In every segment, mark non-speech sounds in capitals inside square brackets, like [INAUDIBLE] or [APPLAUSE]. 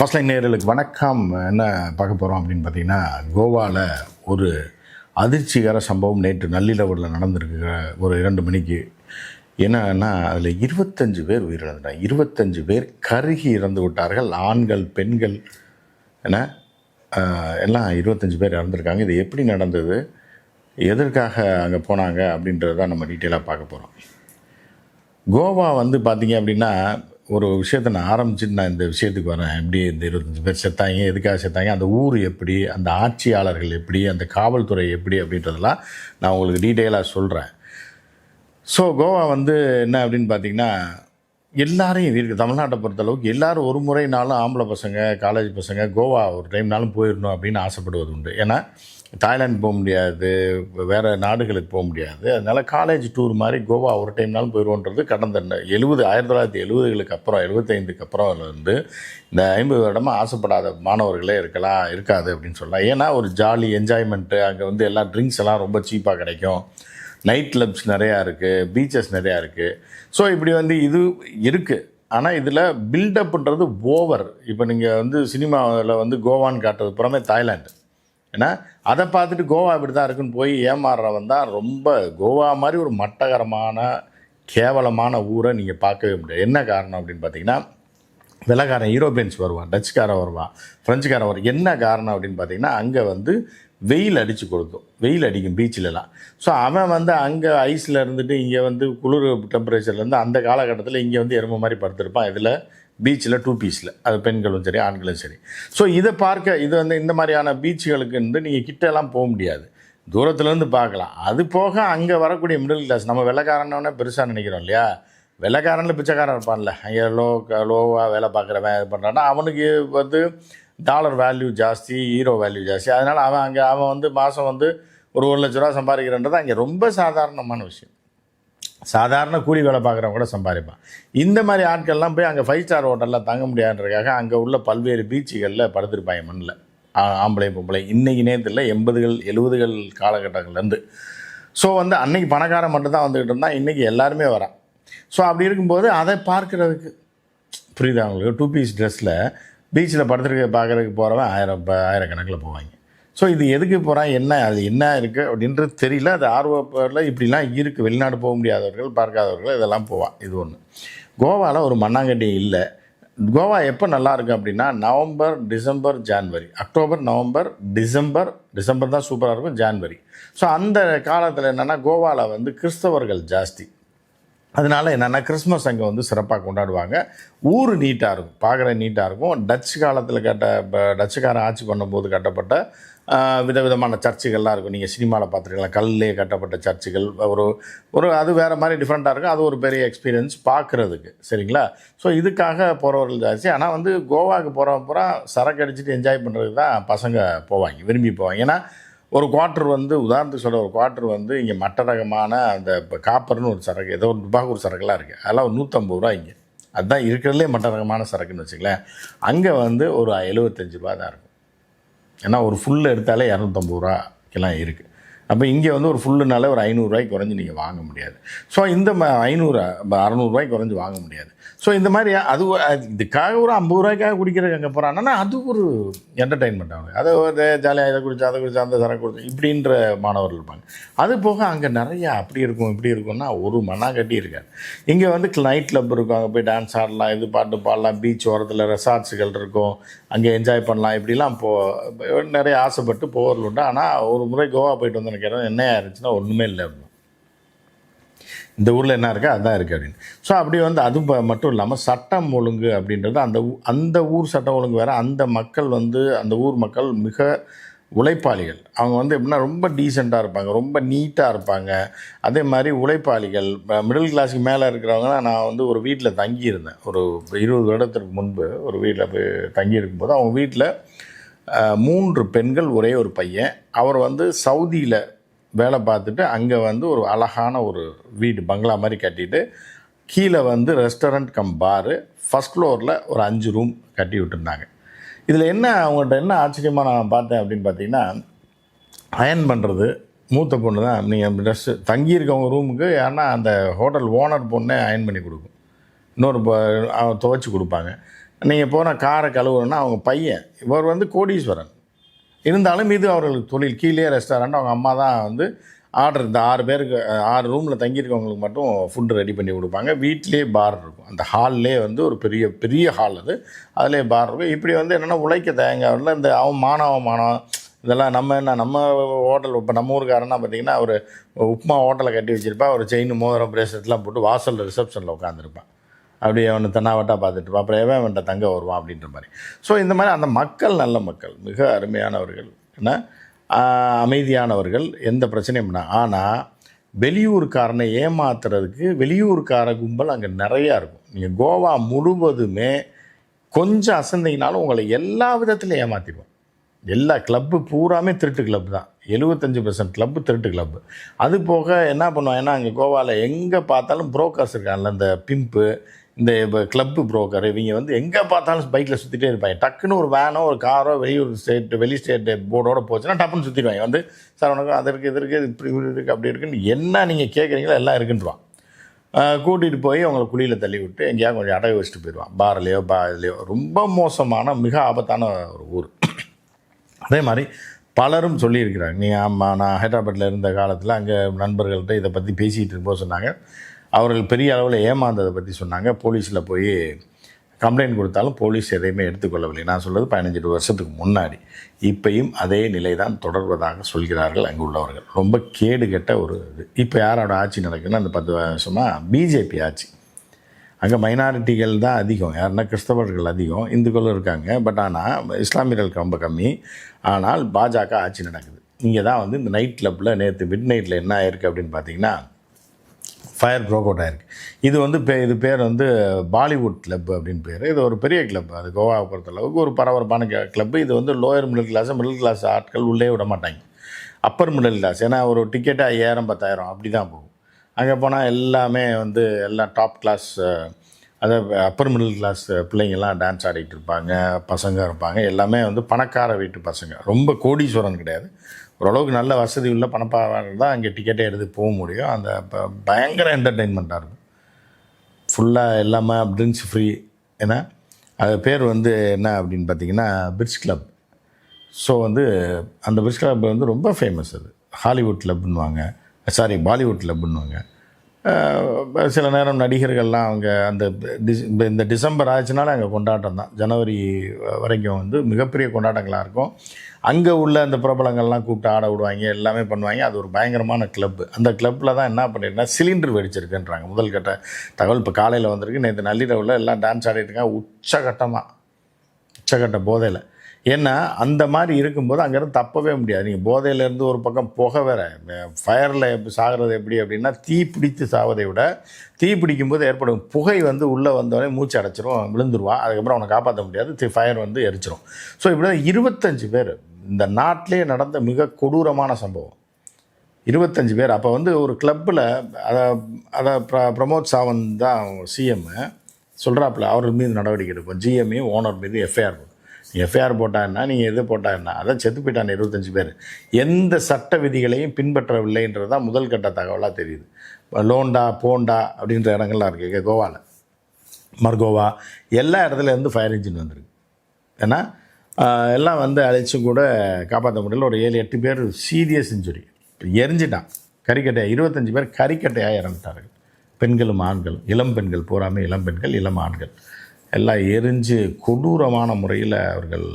First line நேர்களுக்கு வணக்கம். என்ன பார்க்க போகிறோம் அப்படின்னு பார்த்தீங்கன்னா கோவாவில் ஒரு அதிர்ச்சிகர சம்பவம் நேற்று நள்ளிரவில் நடந்திருக்கு ஒரு இரண்டு மணிக்கு. என்னன்னா அதில் இருபத்தஞ்சு பேர் உயிரிழந்தாங்க இருபத்தஞ்சு பேர் கருகி இறந்து விட்டார்கள். ஆண்கள் பெண்கள் என எல்லாம் இருபத்தஞ்சு பேர் இறந்துருக்காங்க. இது எப்படி நடந்தது? எதற்காக அங்கே போனாங்க அப்படின்றத தான் நம்ம டீட்டெயிலாக பார்க்க போகிறோம் கோவா வந்து பார்த்தீங்க அப்படின்னா ஒரு விஷயத்தை நான் ஆரம்பிச்சுட்டு நான் இந்த விஷயத்துக்கு வரேன். எப்படி இந்த இருபத்தஞ்சி பேர் செத்தாங்க. எதுக்காக செத்தாங்க? அந்த ஊர் எப்படி? அந்த ஆட்சியாளர்கள் எப்படி? அந்த காவல்துறை எப்படி? அப்படின்றதெல்லாம் நான் உங்களுக்கு டீட்டெயிலாக சொல்கிறேன் ஸோ கோவா வந்து என்ன அப்படின்னு பார்த்தீங்கன்னா எல்லாரையும் இருக்குது தமிழ்நாட்டை பொறுத்தளவுக்கு எல்லாரும் ஒரு முறைனாலும் ஆம்பளை பசங்க காலேஜ் பசங்க கோவா ஒரு டைம்னாலும் போயிடணும் அப்படின்னு ஆசைப்படுவது உண்டு. ஏன்னா தாய்லாந்து போக முடியாது வேறு நாடுகளுக்கு போக முடியாது. அதனால் காலேஜ் டூர் மாதிரி கோவா ஒரு டைம்னாலும் போயிடுவோன்றது கடந்த எழுபது ஆயிரத்தி தொள்ளாயிரத்தி எழுபதுகளுக்கு அப்புறம் எழுபத்தைந்துக்கு அப்புறம் வந்து இந்த ஐம்பது வருடமாக ஆசைப்படாத மாணவர்களே இருக்கலாம் இருக்காது அப்படின்னு சொல்லலாம். ஏன்னா ஒரு ஜாலி என்ஜாய்மெண்ட்டு அங்கே வந்து எல்லா ட்ரிங்க்ஸ் எல்லாம் ரொம்ப சீப்பாக கிடைக்கும். நைட் கிளப்ஸ் நிறையா இருக்குது பீச்சஸ் நிறையா இருக்குது ஸோ இப்படி வந்து இது இருக்குது ஆனால் இதில் பில்டப்ன்றது ஓவர் இப்போ நீங்கள் வந்து சினிமாவில் வந்து கோவான்னு காட்டுறது புறமே தாய்லாந்து. ஏன்னா அதை பார்த்துட்டு கோவா இப்படி தான் இருக்குன்னு போய் ஏமாறுறவன் தான் ரொம்ப கோவா மாதிரி ஒரு மட்டகரமான கேவலமான ஊரை நீங்கள் பார்க்கவே முடியாது. என்ன காரணம் அப்படின்னு பார்த்தீங்கன்னா வெள்ளக்காரன் யூரோப்பியன்ஸ் வருவான் டச்சுக்காரன் வருவான் ஃப்ரெஞ்சுக்காரன் வருவான். என்ன காரணம் அப்படின்னு பார்த்தீங்கன்னா அங்கே வந்து வெயில் அடித்து கொடுக்கும் வெயில் அடிக்கும் பீச்சிலலாம் ஸோ அவன் வந்து அங்கே ஐஸில் இருந்துட்டு இங்கே வந்து குளிர் டெம்பரேச்சர்லேருந்து அந்த காலகட்டத்தில் இங்கே வந்து எறும்பு மாதிரி படுத்திருப்பான். இதில் பீச்சில் டூ பீஸில் அது பெண்களும் சரி ஆண்களும் சரி. ஸோ இதை பார்க்க இது வந்து இந்த மாதிரியான பீச்சுகளுக்கு வந்து நீங்கள் கிட்டெல்லாம் போக முடியாது. தூரத்துலேருந்து பார்க்கலாம். அது போக அங்கே வரக்கூடிய மிடில் கிளாஸ் நம்ம வெள்ளைக்காரனோடனே பெருசாக நினைக்கிறோம் இல்லையா? வெள்ளைக்காரனில் பிச்சைக்காரன் இருப்பான்ல. அங்கே லோ லோவாக வேலை பார்க்குறவன் இது பண்ணுறான்னா அவனுக்கு வந்து டாலர் வேல்யூ ஜாஸ்தி ஹீரோ வேல்யூ ஜாஸ்தி. அதனால் அவன் அங்கே அவன் வந்து மாதம் வந்து ஒரு ஒரு லட்ச ரூபா சம்பாதிக்கிறன்றது அங்கே ரொம்ப சாதாரணமான விஷயம். சாதாரண கூலி வேலை பார்க்குறவங்க கூட சம்பாதிப்பான். இந்த மாதிரி ஆட்கள்லாம் போய் அங்கே ஃபைவ் ஸ்டார் ஹோட்டலில் தங்க முடியாதுன்றக்காக அங்கே உள்ள பல்வேறு பீச்சுகளில் படுத்திருப்பாங்க மண்ணில் ஆம்பளை பொம்பளை இன்றைக்கி நேரத்தில் எண்பதுகள் எழுபதுகள் காலகட்டங்கள்லேருந்து. ஸோ வந்து அன்னைக்கு பணக்காரன் மட்டும்தான் வந்துக்கிட்டு இருந்தால் இன்றைக்கி எல்லாருமே வரான். ஸோ அப்படி இருக்கும்போது அதை பார்க்குறதுக்கு புரியுதா அவங்களுக்கு டூ பீஸ் ட்ரெஸ்ஸில் பீச்சில் படுத்துருக்க பார்க்குறதுக்கு போகிறவன் ஆயிரம் ஆயிரக்கணக்கில் போவாங்க. ஸோ இது எதுக்கு போகிறான் என்ன அது என்ன இருக்குது அப்படின்றது தெரியல. அது ஆர்வப்பரில் இப்படிலாம் இருக்குது வெளிநாடு போக முடியாதவர்கள் பார்க்காதவர்கள் இதெல்லாம் போவான். இது ஒன்று கோவாவில் ஒரு மண்ணாங்கட்டி இல்லை. கோவா எப்போ நல்லா இருக்கும் அப்படின்னா November December January. October November December December தான் சூப்பராக இருக்கும் ஜான்வரி. ஸோ அந்த காலத்தில் என்னென்னா கோவாவில் வந்து கிறிஸ்தவர்கள் ஜாஸ்தி. அதனால என்னென்னா கிறிஸ்மஸ் அங்கே வந்து சிறப்பாக கொண்டாடுவாங்க. ஊர் நீட்டாக இருக்கும். பார்க்குற நீட்டாக இருக்கும். டச்சு காலத்தில் கட்ட இப்போ டச்சுக்காரன் ஆட்சி பண்ணும்போது கட்டப்பட்ட விதவிதமான சர்ச்சுகள்லாம் இருக்கும். நீங்கள் சினிமாவில் பார்த்துருக்கலாம் கல்லே கட்டப்பட்ட சர்ச்சுகள். ஒரு ஒரு அது வேறு மாதிரி டிஃப்ரெண்ட்டாக இருக்கும். அது ஒரு பெரிய எக்ஸ்பீரியன்ஸ் பார்க்குறதுக்கு சரிங்களா? ஸோ இதுக்காக போகிறவர்கள் ஜாஸ்தி. ஆனால் வந்து கோவாவுக்கு போகிற பூரா சரக்கு அடிச்சுட்டு என்ஜாய் பண்ணுறதுக்கு தான் பசங்க போவாங்க. விரும்பி போவாங்க. ஏன்னா ஒரு குவார்ட்டர் வந்து உதாரணத்துக்கு சொல்ல ஒரு குவார்ட்டர் வந்து இங்கே மட்ட ரகமான அந்த இப்போ காப்பர்னு ஒரு சரக்கு ஏதோ ஒரு ரூபாய்க்கு ஒரு சரக்குலாம் இருக்குது அதெல்லாம் ஒரு நூற்றம்பது ரூபா இங்கே. அதுதான் இருக்கிறதுலே மட்ட ரகமான சரக்குன்னு வச்சுங்களேன் அங்கே வந்து ஒரு எழுபத்தஞ்சு ரூபா தான் இருக்கும். ஏன்னா ஒரு ஃபுல்லு எடுத்தாலே இரநூத்தம்பது ரூபாய்க்கெல்லாம் இருக்குது அப்போ இங்கே வந்து ஒரு ஃபுல்லுனால ஒரு ஐநூறுரூவாய்க்கு குறைஞ்சி நீங்கள் வாங்க முடியாது. ஸோ இந்த ம ஐநூறு அறநூறுரூவாய்க்கு குறைஞ்சி வாங்க முடியாது. ஸோ இந்த மாதிரி அது இதுக்காக ஒரு ஐம்பது ரூபாய்க்காக குடிக்கிறதுக்கு அங்கே போகிறாங்கன்னா அது ஒரு என்டர்டைன்மெண்ட் அவங்க அதை ஒரு ஜாலியாக இதை குடிச்சா அதை குடிச்சா அந்த சரக்கு குடிச்சா இப்படின்ற மாணவர்கள் இருப்பாங்க. அது போக அங்கே நிறையா அப்படி இருக்கும் இப்படி இருக்கும்னா ஒரு மண்ணாங்கட்டி இருக்காது இங்கே வந்து நைட் கிளப் இருக்கும் அங்கே போய் டான்ஸ் ஆடலாம் இது பாட்டு பாடலாம் பீச் ஓரத்தில் ரெசார்ட்ஸுகள் இருக்கும் அங்கே என்ஜாய் பண்ணலாம் இப்படிலாம் போ நிறைய ஆசைப்பட்டு போகிறது உண்டு. ஆனால் ஒரு முறை கோவா போயிட்டு வந்து நினைக்கிறேன் என்ன ஆயிருச்சுன்னா ஒன்றுமே இல்லை. அப்படின்னு இந்த ஊரில் என்ன இருக்கோ? அதான் இருக்குது அப்படின்னு. ஸோ அப்படி வந்து அது மட்டும் இல்லாமல் சட்டம் ஒழுங்கு அப்படின்றது அந்த ஊ- அந்த ஊர் சட்டம் ஒழுங்கு வேறு அந்த மக்கள் வந்து அந்த ஊர் மக்கள் மிக உழைப்பாளிகள். அவங்க வந்து எப்படின்னா ரொம்ப டீசெண்டாக இருப்பாங்க ரொம்ப நீட்டாக இருப்பாங்க. அதே மாதிரி உழைப்பாளிகள் மிடில் கிளாஸுக்கு மேலே இருக்கிறவங்க நான் வந்து ஒரு வீட்டில் தங்கியிருந்தேன். ஒரு இருபது வருடத்திற்கு முன்பு ஒரு வீட்டில் போய் தங்கியிருக்கும்போது அவங்க வீட்டில் மூன்று பெண்கள் ஒரே ஒரு பையன். அவர் வந்து சவுதியில் வேலை பார்த்துட்டு அங்கே வந்து ஒரு அழகான ஒரு வீடு பங்களா மாதிரி கட்டிட்டு கீழே வந்து ரெஸ்டாரண்ட் கம் பாரு ஃபஸ்ட் ஃப்ளோரில் ஒரு அஞ்சு ரூம் கட்டி விட்டுருந்தாங்க. இதில் என்ன அவங்கள்ட்ட என்ன ஆச்சரியமாக நான் பார்த்தேன் அப்படின்னு பார்த்தீங்கன்னா அயன் பண்ணுறது மூத்த பொண்ணு தான் நீங்கள் ட்ரெஸ்ஸு தங்கியிருக்கவங்க ரூமுக்கு ஏன்னா அந்த ஹோட்டல் ஓனர் பொண்ணே அயன் பண்ணி கொடுக்கும். இன்னொரு துவைச்சி கொடுப்பாங்க. நீங்கள் போனால் காரை கழுவுறன்னா அவங்க பையன் இவர் வந்து கோடீஸ்வரன். இருந்தாலும் இது அவர்களுக்கு தொழில் கீழே ரெஸ்டாரண்ட் அவங்க அம்மா தான் வந்து ஆர்டர் இந்த ஆறு பேருக்கு ஆறு ரூமில் தங்கியிருக்கவங்களுக்கு மட்டும் ஃபுட்டு ரெடி பண்ணி கொடுப்பாங்க. வீட்டிலே பார் இருக்கும். அந்த ஹால்லே வந்து ஒரு பெரிய பெரிய ஹால் அது. அதிலே பார் இருக்கும். இப்படி வந்து என்னென்னா உழைக்க தயங்கல இந்த அவன் மாணவ மானம் இதெல்லாம் நம்ம என்ன நம்ம ஹோட்டல் இப்போ நம்ம ஊருக்காரன்னா பார்த்தீங்கன்னா ஒரு உப்புமா ஹோட்டலை கட்டி வச்சுருப்பா. ஒரு செயின் மோதிரம் பிரேஸ்லெட்லாம் போட்டு வாசலில் ரிசப்ஷனில் உட்காந்துருப்பான் அப்படி அவனை தன்னாவட்டாக பார்த்துட்டு அப்புறம் எவன் அவன்கிட்ட தங்க வருவான் அப்படின்ற மாதிரி. ஸோ இந்த மாதிரி அந்த மக்கள் நல்ல மக்கள் மிக அருமையானவர்கள் என்ன? அமைதியானவர்கள் எந்த பிரச்சனையும் என்ன ஆனால் வெளியூர்காரனை ஏமாத்துறதுக்கு வெளியூர்கார கும்பல் அங்கே நிறையா இருக்கும். நீங்கள் கோவா முழுவதுமே கொஞ்சம் அசந்தீங்கனாலும் உங்களை எல்லா விதத்துலையும் ஏமாற்றிடுவோம் எல்லா கிளப்பு பூராமே திருட்டு கிளப் தான். எழுபத்தஞ்சு பர்சன்ட் கிளப்பு திருட்டு கிளப்பு அது போக என்ன பண்ணுவாங்க ஏன்னா அங்கே கோவாவில் எங்கே பார்த்தாலும் புரோக்கர்ஸ் இருக்காங்கல்ல இந்த பிம்ப்பு இந்த கிளப்பு புரோக்கர் இவங்க வந்து எங்கே பார்த்தாலும் பைக்கில் சுற்றிட்டே இருப்பாங்க. டக்குன்னு ஒரு வேனோ ஒரு காரோ வெளியூர் ஸ்டேட் வெளி ஸ்டேட் போர்டோட போச்சுன்னா டப்புன்னு சுற்றிடுவாங்க வந்து சார் உனக்கு அது இருக்குது இது இருக்குது இப்படி இப்படி இருக்குது அப்படி இருக்குன்னு என்ன நீங்கள் கேட்குறீங்களோ எல்லாம் இருக்குன்றான் கூட்டிகிட்டு போய் அவங்கள குழியில் தள்ளி விட்டு எங்கேயாவது கொஞ்சம் அடகு வச்சுட்டு போயிடுவான். பார்லையோ பா இதுலையோ ரொம்ப மோசமான மிக ஆபத்தான ஒரு ஊர். அதே மாதிரி பலரும் சொல்லியிருக்கிறாங்க. நீ ஆமாம் நான் ஹைதராபாத்தில் இருந்த காலத்தில் அங்கே நண்பர்கள்ட்ட இதை பற்றி பேசிகிட்டு இருக்கும்போது சொன்னாங்க. அவர்கள் பெரிய அளவில் ஏமாந்ததை பற்றி சொன்னாங்க. போலீஸில் போய் கம்ப்ளைண்ட் கொடுத்தாலும் போலீஸ் எதையுமே எடுத்துக்கொள்ளவில்லை நான் சொல்கிறது பதினஞ்சு வருஷத்துக்கு முன்னாடி. இப்பையும் அதே நிலை தான் தொடர்வதாக சொல்கிறார்கள் அங்கு உள்ளவர்கள். ரொம்ப கேடு கெட்ட ஒரு இது. இப்போ யாரோட ஆட்சி நடக்குதுன்னா அந்த பத்து வருஷமாக பிஜேபி ஆட்சி. அங்கே மைனாரிட்டிகள் தான் அதிகம். யாருன்னா கிறிஸ்தவர்கள் அதிகம். இந்துக்களும் இருக்காங்க. பட் ஆனால் இஸ்லாமியர்களுக்கு ரொம்ப கம்மி. ஆனால் பாஜக ஆட்சி நடக்குது. இங்கே தான் வந்து இந்த நைட் கிளப்பில் நேற்று மிட் நைட்டில் என்ன ஆயிருக்கு அப்படின்னு பார்த்தீங்கன்னா ஃபயர் ப்ரோக் அவுட் ஆயிருக்கு இது வந்து பே இது பேர் வந்து பாலிவுட் கிளப் அப்படின்னு பேர். இது ஒரு பெரிய கிளப் அது கோவாவை பொறுத்தளவுக்கு ஒரு பரபரப்பான கிளப் இது வந்து lower middle class middle class ஆட்கள் உள்ளே விட மாட்டாங்க. அப்பர் மிடில் கிளாஸ் ஏன்னா ஒரு டிக்கெட்டு ஐயாயிரம் பத்தாயிரம் அப்படி தான் போகும். அங்கே போனால் எல்லாமே வந்து எல்லாம் டாப் கிளாஸ் அதாவது அப்பர் மிடில் கிளாஸ் பிள்ளைங்கள்லாம் டான்ஸ் ஆடிட்டு இருப்பாங்க பசங்க இருப்பாங்க. எல்லாமே வந்து பணக்கார வீட்டு பசங்க. ரொம்ப கோடீஸ்வரன் கிடையாது. ஓரளவுக்கு நல்ல வசதி உள்ள பணப்பாளர் தான் அங்கே டிக்கெட்டே எடுத்து போக முடியும். அந்த ப- பயங்கர என்டர்டெயின்மெண்ட்டாக இருக்கும். ஃபுல்லாக எல்லாமே ட்ரிங்க்ஸ் ஃப்ரீ ஏன்னா அது பேர் வந்து என்ன அப்படின்னு பார்த்தீங்கன்னா பிரிட்ஜ் கிளப் ஸோ வந்து அந்த பிரிட்ஜ் கிளப் வந்து ரொம்ப ஃபேமஸ் அது. ஹாலிவுட் கிளப்னுவாங்க சாரி பாலிவுட் கிளப்னுவாங்க சில நேரம் நடிகர்கள்லாம் அவங்க அந்த டிஸ் இந்த டிசம்பர் ஆச்சுனால அங்கே கொண்டாட்டம் தான். ஜனவரி வரைக்கும் வந்து மிகப்பெரிய கொண்டாட்டங்களாக இருக்கும். அங்கே உள்ள அந்த பிரபலங்கள்லாம் கூப்பிட்டு ஆட விடுவாங்க எல்லாமே பண்ணுவாங்க. அது ஒரு பயங்கரமான கிளப்பு அந்த கிளப்பில் தான் என்ன பண்ணிருக்கா சிலிண்டர் வெடிச்சிருக்குன்றாங்க. முதல் கட்ட தகவல் இப்போ காலையில் வந்திருக்கு. நேற்று நள்ளிரவில் எல்லாம் டான்ஸ் ஆடிட்டு இருக்காங்க. உச்சகட்டமாக உச்சகட்ட போதையில். ஏன்னா அந்த மாதிரி இருக்கும்போது அங்கேருந்து தப்பவே முடியாது. நீங்கள் போதையிலேருந்து ஒரு பக்கம் புகை வேற ஃபயரில் சாகிறது எப்படி அப்படின்னா தீ பிடித்து சாவதை விட தீ பிடிக்கும்போது ஏற்படும் புகை வந்து உள்ளே வந்தோடனே மூச்சு அடைச்சிரும் விழுந்துருவான் அதுக்கப்புறம் அவனை காப்பாற்ற முடியாது ஃபயர் வந்து எரிச்சிரும். ஸோ இப்படி தான் இருபத்தஞ்சு பேர். இந்த நாட்டிலே நடந்த மிக கொடூரமான சம்பவம். இருபத்தஞ்சு பேர். அப்போ வந்து ஒரு கிளப்பில் அதை அதை ப்ர பிரமோத் சாவந்த் தான் சிஎம்மு சொல்கிறாப்புல அவர் மீது நடவடிக்கை எடுப்போம். ஜிஎம்ஏ ஓனர் மீது எஃப்ஐஆர் எஃப்ஐஆர் போட்டாங்கன்னா நீங்கள் எது போட்டாங்கன்னா அதான் செத்து போயிட்டாங்க இருபத்தஞ்சு பேர். எந்த சட்ட விதிகளையும் பின்பற்றவில்லைன்றது தான் முதல் கட்ட தகவலாக தெரியுது. லோண்டா போண்டா அப்படின்ற இடங்கள்லாம் இருக்குது கோவாவில் மர்கோவா எல்லா இடத்துலேருந்து ஃபயர் இன்ஜின் வந்திருக்கு. ஏன்னா எல்லாம் வந்து அழைச்சி கூட காப்பாற்ற முடியல. ஒரு ஏழு எட்டு பேர் சீரியஸ் இன்ஜுரி எரிஞ்சிட்டான். கறிக்கட்டையாக இருபத்தஞ்சி பேர் கறிக்கட்டையாக இறந்துட்டார்கள். பெண்களும் ஆண்களும். இளம் பெண்கள் பூராமே இளம் பெண்கள் இளம் ஆண்கள். எல்லாம் எரிஞ்சு கொடூரமான முறையில் அவர்கள்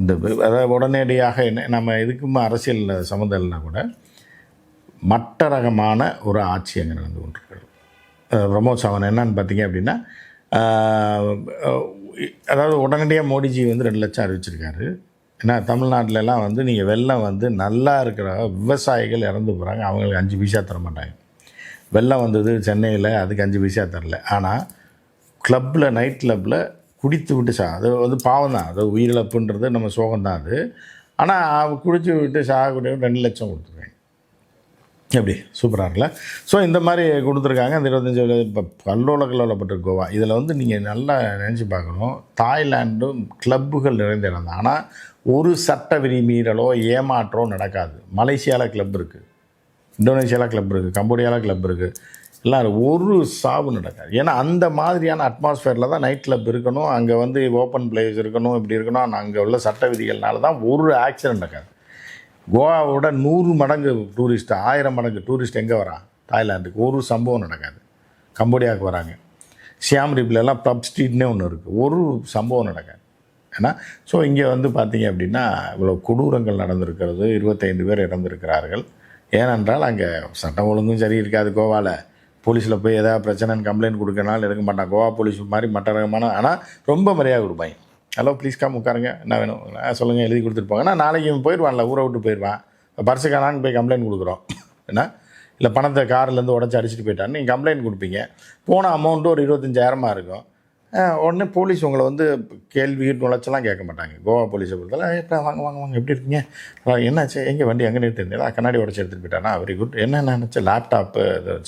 இந்த அதாவது உடனடியாக என்ன நம்ம இதுக்கும் அரசியல் சம்மந்தம் இல்லைனா கூட மட்ட ரகமான ஒரு ஆட்சி அங்கே நடந்து கொண்டிருக்கிறது. பிரமோத் சவன் என்னன்னு பார்த்தீங்க அப்படின்னா அதாவது உடனடியாக மோடிஜி வந்து ரெண்டு லட்சம் அறிவிச்சிருக்காரு. ஏன்னா தமிழ்நாட்டிலலாம் வந்து நீங்கள் வெள்ளம் வந்து நல்லா இருக்கிற விவசாயிகள் இறந்து போகிறாங்க அவங்களுக்கு அஞ்சு பைசா தர மாட்டாங்க வெள்ளம் வந்தது சென்னையில் அதுக்கு அஞ்சு பைசா தரல. ஆனால் கிளப்பில் நைட் கிளப்பில் குடித்து விட்டு சா அது வந்து பாவம் தான் அது உயிரிழப்புன்றது நம்ம சோகம் தான் அது ஆனால் குடித்து விட்டு சாகக்கூடிய ரெண்டு லட்சம் கொடுத்துருக்காங்க. எப்படி? சூப்பராக இருக்குல்ல? ஸோ இந்த மாதிரி கொடுத்துருக்காங்க. அந்த இருபத்தஞ்சி இப்போ கல்லோல கல்லோலப்பட்ட கோவா. இதில் வந்து நீங்கள் நல்லா நினச்சி பார்க்கணும். தாய்லாண்டும் கிளப்புகள் நிறைந்த இடம் தான். ஆனால் ஒரு சட்ட விதிமீறலோ ஏமாற்றோ நடக்காது. மலேசியாவில் கிளப் இருக்குது இந்தோனேஷியாவில் கிளப் இருக்குது கம்போடியாவில் கிளப் இருக்குது எல்லாரும் ஒரு சாவு நடக்காது. ஏன்னா அந்த மாதிரியான அட்மாஸ்ஃபியரில் தான் நைட் கிளப் இருக்கணும். அங்கே வந்து ஓப்பன் பிளேஸ் இருக்கணும் இப்படி இருக்கணும். அங்கே உள்ள சட்ட விதிகள்னால தான் ஒரு ஆக்சிடென்ட் நடக்காது. கோவாவோட நூறு மடங்கு டூரிஸ்ட் ஆயிரம் மடங்கு டூரிஸ்ட் எங்கே வரான் தாய்லாந்துக்கு. ஒரு சம்பவம் நடக்காது. கம்போடியாவுக்கு வராங்க. சியாம் ரீப்லாம் பப் ஸ்ட்ரீட்னே ஒன்று இருக்குது ஒரு சம்பவம் நடக்காது. ஏன்னா ஸோ இங்கே வந்து பார்த்தீங்க அப்படின்னா இவ்வளோ கொடூரங்கள் நடந்திருக்கிறது. இருபத்தைந்து பேர் இறந்திருக்கிறார்கள். ஏனென்றால் அங்கே சட்டம் ஒழுங்கும் சரி இருக்காது கோவாவில் போலீஸில் போய் எதாவது பிரச்சனைன்னு கம்ப்ளைண்ட் கொடுக்கறனால எடுக்க மாட்டான். கோவா போலீஸ் மாதிரி மற்ற ரகமான ஆனால் ரொம்ப மரியாதை கொடுப்பாங்க. ஹலோ ப்ளீஸ் கம் உட்காருங்க. என்ன வேணும்? சொல்லுங்கள் எழுதி கொடுத்துருப்பாங்க. ஆனால் நாளைக்கு இவன் போயிடுவான்ல ஊரை விட்டு போயிடுவான். பர்ஸு காணான்னு போய் கம்ப்ளைண்ட் கொடுக்குறோம். [LAUGHS] என்ன? இல்லை பணத்தை கார்லேருந்து உடச்சி அடிச்சுட்டு போயிட்டான்னு நீங்கள் கம்ப்ளைண்ட் கொடுப்பீங்க. போன அமௌண்ட்டு ஒரு இருபத்தஞ்சாயிரமா இருக்கும். உடனே போலீஸ் உங்களை வந்து கேள்வி நுழைச்செல்லாம் கேட்க மாட்டாங்க. கோவா போலீஸை பொறுத்தவரை இப்போ வாங்க வாங்க வாங்க எப்படி இருக்கீங்க? என்னாச்சு? எங்கே வண்டி? எங்கே நிறுத்திருந்தீங்களா கண்ணாடி உடச்சி எடுத்துகிட்டு போயிட்டானா? வெரி குட் என்ன நினச்சேன் லேப்டாப்பு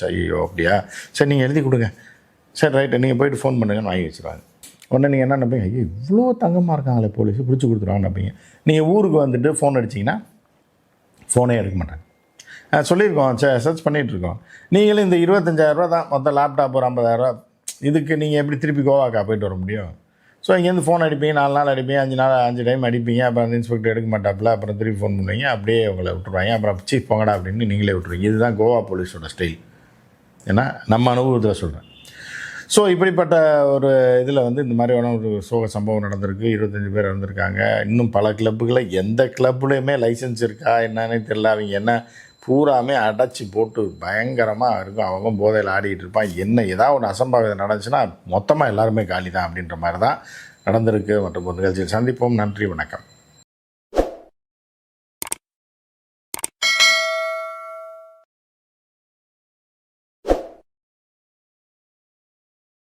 ஐயோ அப்படியா? சரி நீங்கள் எழுதி கொடுங்க. சரி ரைட்டு நீங்கள் போயிட்டு ஃபோன் பண்ணுங்கன்னு வாங்கி வச்சுருவாங்க. உடனே நீங்கள் என்ன நினைப்பீங்க ஐயோ இவ்வளோ தங்கமாக இருக்காங்களே போலீஸ் பிடிச்சி கொடுத்துருவாங்க நினைப்பீங்க நீங்கள் ஊருக்கு வந்துட்டு ஃபோன் அடிச்சிங்கன்னா ஃபோனே எடுக்க மாட்டாங்க. ஆ, சொல்லியிருக்கோம். சே சர்ச் பண்ணிகிட்ருக்கோம் நீங்களும் இந்த இருபத்தஞ்சாயிரரூபா தான் மொத்தம் லேப்டாப் ஒரு ஐம்பதாயிரரூபா இதுக்கு நீங்கள் எப்படி திருப்பி கோவாக்கா போயிட்டு வர முடியும்? ஸோ இங்கேருந்து ஃபோன் அடிப்பீங்க நாலு நாள் அடிப்பீங்க அஞ்சு நாள் அஞ்சு டைம் அடிப்பீங்க அப்புறம் அந்த இன்ஸ்பெக்டர் எடுக்க மாட்டாப்புல அப்புறம் திருப்பி ஃபோன் பண்ணுவீங்க அப்படியே உங்களை விட்டுருவாங்க. அப்புறம் சீஃப் போங்கடா அப்படின்னு நீங்களே விட்டுருவீங்க. இதுதான் கோவா போலீஸோட ஸ்டைல் ஏன்னா நம்ம அனுபவத்தில் சொல்கிறேன் ஸோ இப்படிப்பட்ட ஒரு இதில் வந்து இந்த மாதிரியான ஒரு சோக சம்பவம் நடந்திருக்கு. இருபத்தஞ்சி பேர் இறந்துருக்காங்க. இன்னும் பல கிளப்புகளை எந்த கிளப்புலையுமே லைசன்ஸ் இருக்கா என்னன்னே தெரில அவங்க என்ன பூராமே அடைச்சி போட்டு பயங்கரமாக இருக்கும். அவங்க போதையில் ஆடிக்கிட்டு இருப்பான் என்ன ஏதாவது ஒன்று அசம்பாவிதம் நடந்துச்சுன்னா மொத்தமாக எல்லாருமே காலி தான் அப்படின்ற மாதிரி தான் நடந்திருக்கு. மற்றும் ஒரு நிகழ்ச்சியில் சந்திப்போம். நன்றி வணக்கம்.